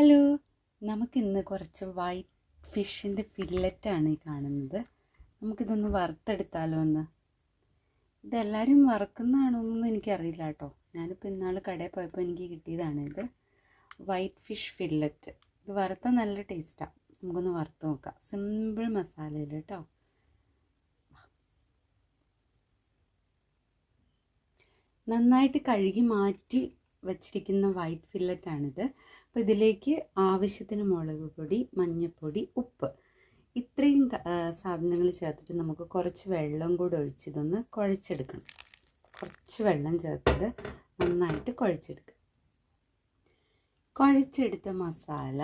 Hello. നമുക്കിന്ന് കുറച്ച് white ഫിഷിന്റെ ഫില്ലറ്റാണ് ഈ കാണുന്നത്. നമുക്കിതൊന്ന് വറുത്തെടുത്താലോ എന്ന് ഇതെല്ലാവരും വറക്കുന്നതാണോന്നൊന്നും എനിക്കറിയില്ല കേട്ടോ. ഞാനിപ്പോൾ ഇന്നാൾ കടയിൽ പോയപ്പോൾ എനിക്ക് കിട്ടിയതാണ് ഇത്. വൈറ്റ് ഫിഷ് ഫില്ലറ്റ് ഇത് വറുത്താൽ നല്ല ടേസ്റ്റാണ് നമുക്കൊന്ന് വറുത്ത് നോക്കാം. സിമ്പിൾ മസാലയിൽ കേട്ടോ. നന്നായിട്ട് കഴുകി മാറ്റി വച്ചിരിക്കുന്ന വൈറ്റ് ഫില്ലറ്റാണിത് അപ്പോൾ ഇതിലേക്ക് ആവശ്യത്തിന് മുളക് പൊടി മഞ്ഞൾപ്പൊടി ഉപ്പ് ഇത്രയും സാധനങ്ങൾ ചേർത്തിട്ട് നമുക്ക് കുറച്ച് വെള്ളം കൂടെ ഒഴിച്ച് ഇതൊന്ന് കുഴച്ചെടുക്കണം. കുറച്ച് വെള്ളം ചേർത്തത് നന്നായിട്ട് കുഴച്ചെടുക്കുക. കുഴച്ചെടുത്ത മസാല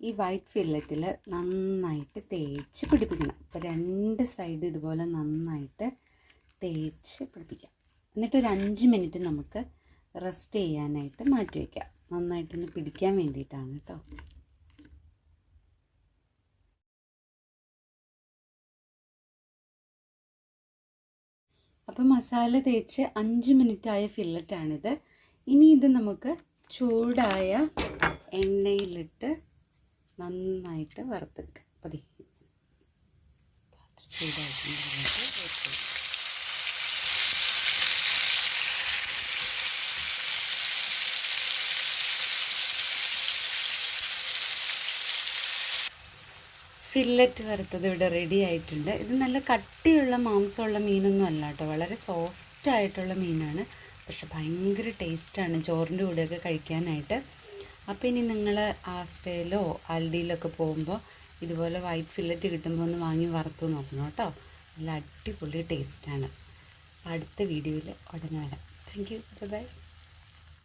ഈ വൈറ്റ് ഫില്ലറ്റിൽ നന്നായിട്ട് തേച്ച് പിടിപ്പിക്കണം. അപ്പോൾ രണ്ട് സൈഡും ഇതുപോലെ നന്നായിട്ട് തേച്ച് പിടിപ്പിക്കാം. എന്നിട്ട് ഒരു അഞ്ച് മിനിറ്റ് നമുക്ക് റെസ്റ്റ് ചെയ്യാനായിട്ട് മാറ്റി വയ്ക്കാം നന്നായിട്ടൊന്ന് പിടിക്കാൻ വേണ്ടിയിട്ടാണ് കേട്ടോ അപ്പോൾ മസാല തേച്ച് അഞ്ച് മിനിറ്റായ ഫില്ലറ്റാണിത്. ഇനി ഇത് നമുക്ക് ചൂടായ എണ്ണയിലിട്ട് നന്നായിട്ട് വറുത്തെടുക്കാം. പതി. ചൂടായിട്ട് ഫില്ലറ്റ് വറുത്തത് ഇവിടെ റെഡി ആയിട്ടുണ്ട്. ഇത് നല്ല കട്ടിയുള്ള മാംസമുള്ള മീനൊന്നും അല്ല കേട്ടോ. വളരെ സോഫ്റ്റ് ആയിട്ടുള്ള മീനാണ്. പക്ഷെ ഭയങ്കര ടേസ്റ്റാണ് ചോറിന്റെ കൂടെയൊക്കെ കഴിക്കാനായിട്ട്. അപ്പോൾ ഇനി നിങ്ങൾ ആസ്റ്റയിലോ ആൽഡിയിലൊക്കെ പോകുമ്പോൾ ഇതുപോലെ വൈറ്റ് ഫില്ലറ്റ് കിട്ടുമ്പോൾ ഒന്ന് വാങ്ങി വറുത്ത് നോക്കണം കേട്ടോ. നല്ല അടിപൊളി ടേസ്റ്റാണ് അടുത്ത വീഡിയോയിൽ ഉടനെ വരാം. Thank you by